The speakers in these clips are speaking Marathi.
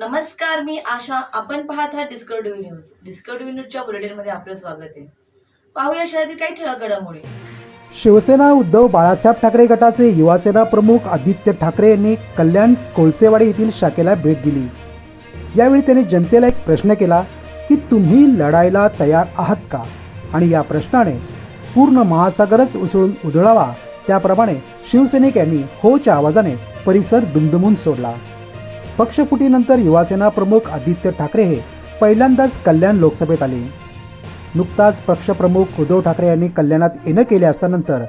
नमस्कार मी आशा. आपण पाहत आहात डिस्कवरी न्यूज. डिस्कवरी न्यूजच्या बुलेटिनमध्ये आपलं स्वागत आहे. पाहूया शहरातील काही ठळक घडामोडी शिवसेना उद्धव बाळासाहेब ठाकरे गटाचे युवासेना प्रमुख आदित्य ठाकरे यांनी कल्याण कोळसेवाडी येथील शाखेला भेट दिली. यावेळी त्यांनी जनतेला एक प्रश्न केला की तुम्ही लढायला तयार आहात का? आणि या प्रश्नाने पूर्ण महासागरच उसळून उधळावा. त्याप्रमाणे शिवसैनिक यांनी होच्या आवाजाने परिसर दुमदुमून सोडला. पक्षफुटीनंतर युवासेना प्रमुख आदित्य ठाकरे हे पहिल्यांदाच कल्याण लोकसभेत आले. नुकताच पक्षप्रमुख उद्धव ठाकरे यांनी कल्याणात येणं केले असतानंतर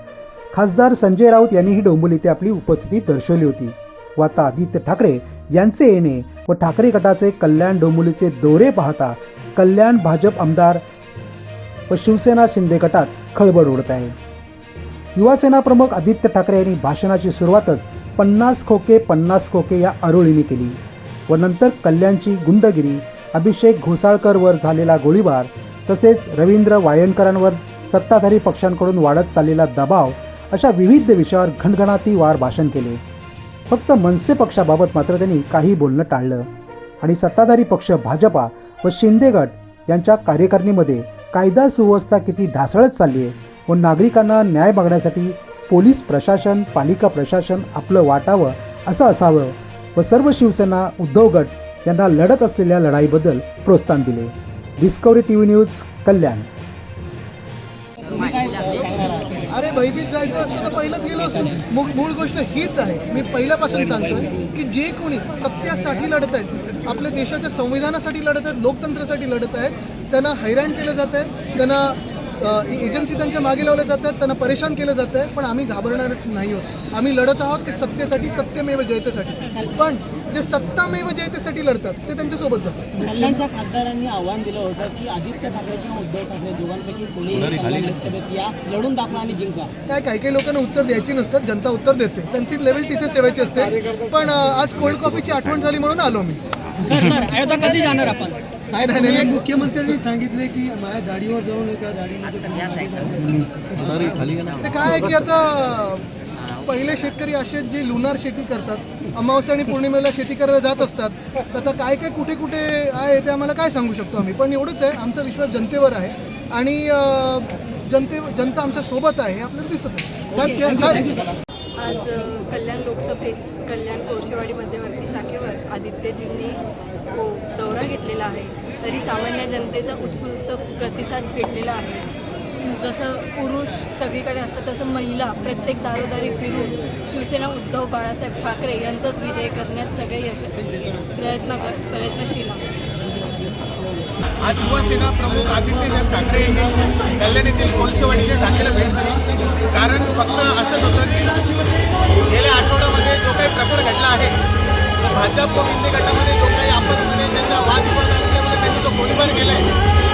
खासदार संजय राऊत यांनीही डोंबिवली आपली उपस्थिती दर्शवली होती व आता आदित्य ठाकरे यांचे येणे व ठाकरे गटाचे कल्याण डोंबिवलीचे दौरे पाहता कल्याण भाजप आमदार व शिवसेना शिंदे गटात खळबळ उडत आहे. युवासेना प्रमुख आदित्य ठाकरे यांनी भाषणाची सुरुवातच पन्नास खोके पन्नास खोके या आरोळीने केली व नंतर कल्याणची गुंडगिरी अभिषेक घोसाळकरवर झालेला गोळीबार तसेच रवींद्र वायनकरांवर सत्ताधारी पक्षांकडून वाढत चाललेला दबाव अशा विविध विषयावर घणघणाती वार भाषण केले. फक्त मनसे पक्षाबाबत मात्र त्यांनी काही बोलणं टाळलं. आणि सत्ताधारी पक्ष भाजपा व शिंदे गट यांच्या कार्यकारिणीमध्ये कायदा सुव्यवस्था किती ढासळत चालली आहे व नागरिकांना न्याय मागण्यासाठी पोलीस प्रशासन पालिका प्रशासन आपलं वाटावं असं असावं व सर्व शिवसेना उद्धव गट यांना लढत असलेल्या लढाईबद्दल प्रोत्साहन दिले. Discovery T V news Kalyan. अरे भयभीत जायचं असतं तर पहिलंच गेलो असतो. मूळ मूळ गोष्ट हीच आहे. मी पहिल्यापासून सांगतोय की जे कोणी सत्यासाठी लढत आहेत आपल्या देशाच्या संविधानासाठी लढत आहेत लोकतंत्रासाठी लढत आहेत त्यांना हैराण केलं जात आहे त्यांना एजन्सी त्यांच्या मागे लावल्या जातात त्यांना परेशान केलं जात आहे पण आम्ही घाबरणार नाही आहोत. आम्ही लढत आहोत ते सत्तेसाठी सत्यमेव जयतेसाठी. पण जे सत्तामेव जयतेसाठी लढतात ते त्यांच्यासोबत जातात. कल्याणच्या खासदारांनी आव्हान दिलं होतं की आदित्य ठाकरे किंवा उद्धव ठाकरे दोघांपैकी कोणी लोकसभेत या लढून दाखवा आणि जिंका. काय काही काही लोकांना उत्तर द्यायची नसतात जनता उत्तर देते. त्यांची लेवल तिथेच ठेवायची असते. पण आज कोल्ड कॉफीची आठवण झाली म्हणून आलो मी. सर सर अयोध्या कधी जाणार आपण? साहेब मुख्यमंत्र्यांनी सांगितले की माझ्या दाढीवर जाऊन एका दाढीमध्ये ते काय आहे की आता पहिले शेतकरी असे जे लुनार शेती करतात अमावस्या आणि पौर्णिमेला शेती करायला जात असतात तर आता काय काय कुठे कुठे आहे ते आम्हाला काय सांगू शकतो आम्ही? पण एवढंच आहे आमचा विश्वास जनतेवर आहे आणि जनते जनता आमच्यासोबत आहे हे आपल्याला दिसत आहे. आज कल्याण लोकसभेत कल्याण कोळशेवाडी मध्यवर्ती शाखेवर आदित्यजींनी हो दौरा घेतलेला आहे. तरी सामान्य जनतेचा उत्कृष्ट प्रतिसाद भेटलेला आहे. जसं पुरुष सगळीकडे असतं तसं महिला प्रत्येक दारोदारी फिरून शिवसेना उद्धव बाळासाहेब ठाकरे यांचाच विजय करण्यात सगळे यश प्रयत्न कर प्रयत्नशील आज युवासेना प्रमुख आदित्य ठाकरे यांनी कल्याण येथील कोलशेवाडीच्या शाखेला भेट दिली. कारण फक्त असंच होतं की गेल्या आठवड्यामध्ये जो काही प्रकार घडला आहे तो भाजप व गटामध्ये त्यांनी जो आहे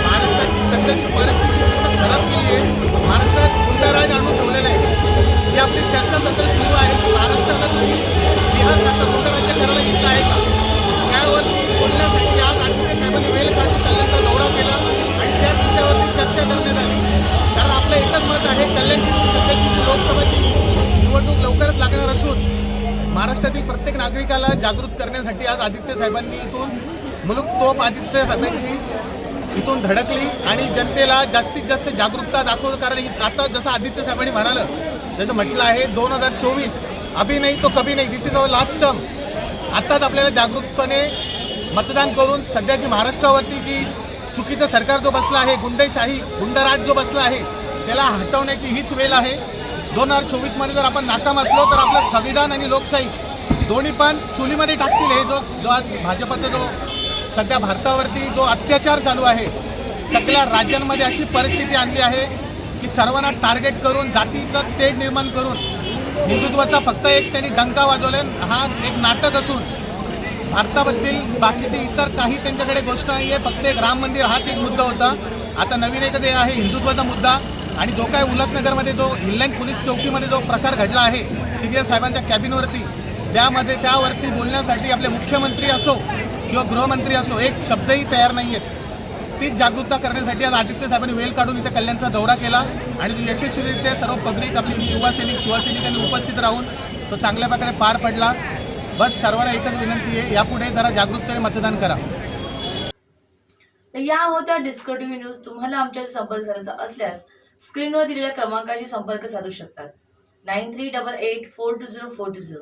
महाराष्ट्राची सध्याची परिस्थिती खराब केली आहे. महाराष्ट्रात गुंडाराज आणून ठेवलेलं आहे ही आपली चर्चा सत्र सुरू आहे. की महाराष्ट्राला तुम्ही बिहारसारखं गुंडराज्य करायला घेतलं आहे का? त्यावरती बोलण्यासाठी आज आदित्य साहेबांनी वेळ काढून कल्याणचा दौरा केला आणि त्या विषयावरती चर्चा करण्यात आली. कारण आपलं एकच मत आहे कल्याणची सध्याची लोकसभाची निवडणूक लवकरच लागणार असून महाराष्ट्रातील प्रत्येक नागरिकाला जागृत करण्यासाठी आज आदित्य साहेबांनी इथून मुलुक तोप आदित्य साहेबांची इथून धडकली आणि जनतेला जास्तीत जास्त जागरूकता दाखवलं कारण आता जसं आदित्य साहेबांनी म्हणालं जसं म्हटलं आहे दोन हजार चोवीस अभि नाही तो कभी नाही this is our last term आत्ताच आपल्याला जागरूकपणे मतदान करून सध्याची महाराष्ट्रावरती जी चुकीचं सरकार जो बसला आहे गुंडेशाही गुंडराज जो बसला आहे त्याला हटवण्याची हीच वेळ आहे. दोन हजार चोवीसमध्ये जर आपण नाकाम असलो तर आपलं संविधान आणि लोकशाही दोन्ही पण चुलीमध्ये टाकतील. हे जो जो आज भाजपाचा जो सध्या भारतावरती जो अत्याचार चालू आहे सगळ्या राज्यांमध्ये अशी परिस्थिती आणली आहे की सर्वांना टार्गेट करून जातीचं तेज निर्माण करून हिंदुत्वाचा फक्त एक त्यांनी डंका वाजवले हा एक नाटक असून भारताबद्दल बाकीचे इतर काही त्यांच्याकडे गोष्ट नाही आहे फक्त एक राम मंदिर हाच एक मुद्दा होता. आता नवीन एक ते आहे हिंदुत्वाचा मुद्दा आणि जो काय उल्हासनगरमध्ये जो हिल्लाईन पोलीस चौकीमध्ये जो प्रकार घडला आहे सिनियर साहेबांच्या कॅबिनवरती त्यामध्ये त्यावरती बोलण्यासाठी आपले मुख्यमंत्री असो किंवा गृहमंत्री असो एक शब्दही तयार नाही आहेत तीच जागरूकता करण्यासाठी आज आदित्य साहेबांनी वेळ काढून इथे कल्याणचा दौरा केला आणि तो यशस्वीरित्या सर्व पब्लिक आपली युवा सैनिक शिवसैनिकांनी उपस्थित राहून तो चांगल्या प्रकारे पार पडला. बस सर्वांना एकच विनंती आहे यापुढे जरा जागरूकतेने मतदान करा. या होत्या डिस्कटिव्ह न्यूज तुम्हाला आमच्याशी संपर्क साधायचा असल्यास स्क्रीनवर दिलेल्या क्रमांकाशी संपर्क साधू शकतात. Nine three double eight four two zero four two zero.